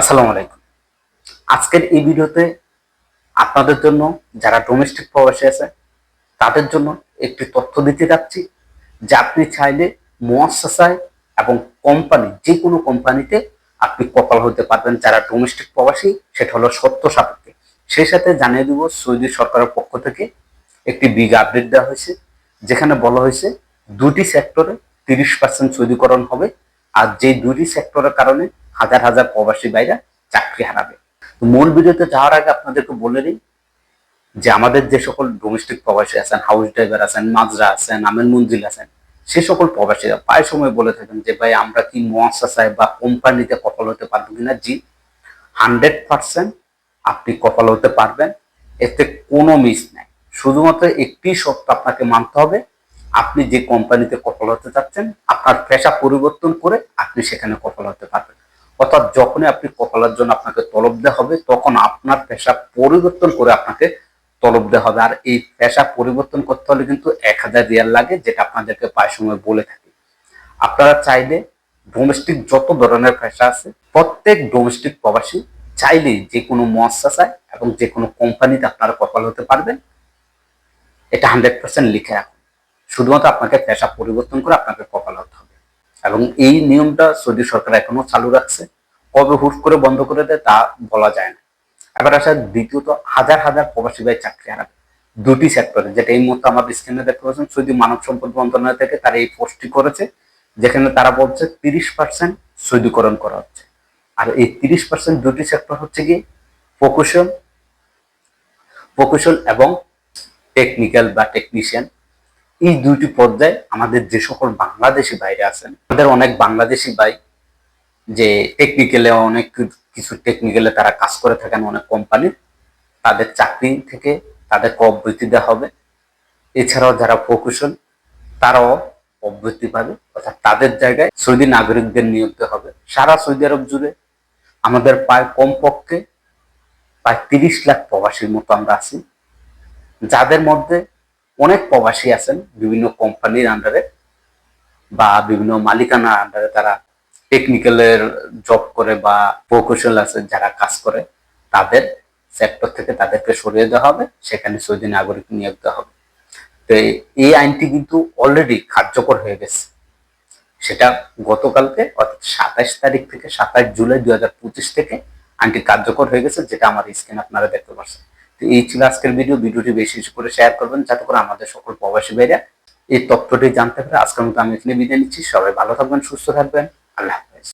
আসসালামু আলাইকুম। আজকের এই ভিডিওতে আপনাদের জন্য যারা ডোমেস্টিক প্রবাসী আছে, তাদের জন্য একটি তথ্য দিতে যাচ্ছি যে আপনি চাইলে মহাশাসায় এবং কোম্পানি যে কোনো কোম্পানিতে আপনি কপাল হতে পারবেন যারা ডোমেস্টিক প্রবাসী, সেটা হলো সত্য সাপেক্ষে। সেই সাথে জানিয়ে দিব, সৌদি সরকারের পক্ষ থেকে একটি বিগ আপডেট দেওয়া হয়েছে, যেখানে বলা হয়েছে দুটি সেক্টরে তিরিশ পার্সেন্ট সৌদিকরণ হবে, আর যে দুটি সেক্টরের কারণে হাজার হাজার প্রবাসী বাইরা চাকরি হারাবে। মূল ভিডিওতে যাওয়ার আগে আপনাদেরকে বলে দিই যে আমাদের যে সকল ডোমেস্টিক প্রবাসী আছেন হাউস ড্রাইভার আছেন, মাজরা আছেন, আমেন মঞ্জিল আছেন, সে সকল প্রবাসীরা প্রায় সময় বলে থাকেন যে, ভাই, আমরা কি মহাশাসায় বা কোম্পানিতে কপাল হতে পারব কিনা? জি হান্ড্রেড পার্সেন্ট আপনি কপাল হতে পারবেন। এতে কোনো মিস নাই। শুধুমাত্র একটি শর্ত আপনাকে মানতে হবে, আপনি যে কোম্পানিতে কপাল হতে চাচ্ছেন, আপনার পেশা পরিবর্তন করে আপনি সেখানে কপাল হতে পারবেন। অর্থাৎ যখনই আপনি কপালের জন্য আপনাকে তলব দেওয়া হবে, তখন আপনার পেশা পরিবর্তন করে আপনাকে তলব দেওয়া হবে। আর এই পেশা পরিবর্তন করতে হলে কিন্তু এক হাজার রিয়াল লাগে, যেটা আপনাদেরকে প্রায় সময় বলে থাকি। আপনারা চাইলে ডোমেস্টিক যত ধরনের পেশা আছে, প্রত্যেক ডোমেস্টিক প্রবাসী চাইলেই যে কোনো মহাশাসায় এবং যে কোনো কোম্পানিতে আপনারা কপাল হতে পারবেন। এটা হান্ড্রেড পার্সেন্ট লিখে রাখুন। শুধুমাত্র আপনাকে পেশা পরিবর্তন করে আপনাকে কপাল হতে এবং এই নিয়মটা সৌদি সরকার এখনও চালু রাখছে। কবে হুট করে বন্ধ করে দেয় তা বলা যায় না। এবার আসা দ্বিতীয়ত, হাজার হাজার প্রবাসী ভাই চাকরি হারাবে। দুটি সেক্টরে যেটা এই মুহূর্তে আমার স্ক্রিনে দেখতে পাচ্ছেন, সৌদি মানব সম্পদ মন্ত্রণালয় থেকে তারা এই পোস্টটি করেছে, যেখানে তারা বলছে তিরিশ পার্সেন্ট সৌদিকরণ করা হচ্ছে। আর এই তিরিশ পার্সেন্ট দুটি সেক্টর হচ্ছে কি? প্রকৌশল প্রকৌশল এবং টেকনিক্যাল বা টেকনিশিয়ান এই দুইটি পর্যায়ে আমাদের যে সকল বাংলাদেশি বাইরে আছেন, আমাদের অনেক বাংলাদেশি ভাই যে টেকনিক্যালে অনেক কিছু টেকনিক্যালে তারা কাজ করে থাকেন অনেক কোম্পানির তাদের চাকরি থেকে তাদেরকে অব্যাহতি দেওয়া হবে। এছাড়াও যারা প্রকৌশল তারাও অব্যাহতি পাবে। অর্থাৎ তাদের জায়গায় সৌদি নাগরিকদের নিয়োগ দেওয়া হবে। সারা সৌদি আরব জুড়ে আমাদের প্রায় কমপক্ষে প্রায় তিরিশ লাখ প্রবাসীর মতো আমরা আছি। যাদের মধ্যে অনেক প্রবাসী আছেন বিভিন্ন কোম্পানির আন্ডারে বা বিভিন্ন মালিকানার আন্ডারে তারা টেকনিক্যালের জব করে বা প্রকৌশল আছে যারা কাজ করে, তাদের সেক্টর থেকে তাদেরকে সরিয়ে দেওয়া হবে, সেখানে সৌদি নাগরিক নিয়োগ দেওয়া হবে। তো এই আইনটি কিন্তু অলরেডি কার্যকর হয়ে গেছে। সেটা গতকালকে, অর্থাৎ সাতাশ তারিখ থেকে সাতাশ জুলাই দুই হাজার পঁচিশ থেকে আইনটি কার্যকর হয়ে গেছে, যেটা আমার স্ক্রিন আপনারা দেখতে পাচ্ছেন। তো এই ছিল আজকের ভিডিও ভিডিওটি বেশি বেশি করে শেয়ার করবেন যাতে করে আমাদের সকল প্রবাসী ভাইরা এই তথ্যটি জানতে পারে। আজকের মতো আমি এখানে বিদায় নিচ্ছি। সবাই ভালো থাকবেন, সুস্থ থাকবেন। আল্লাহ।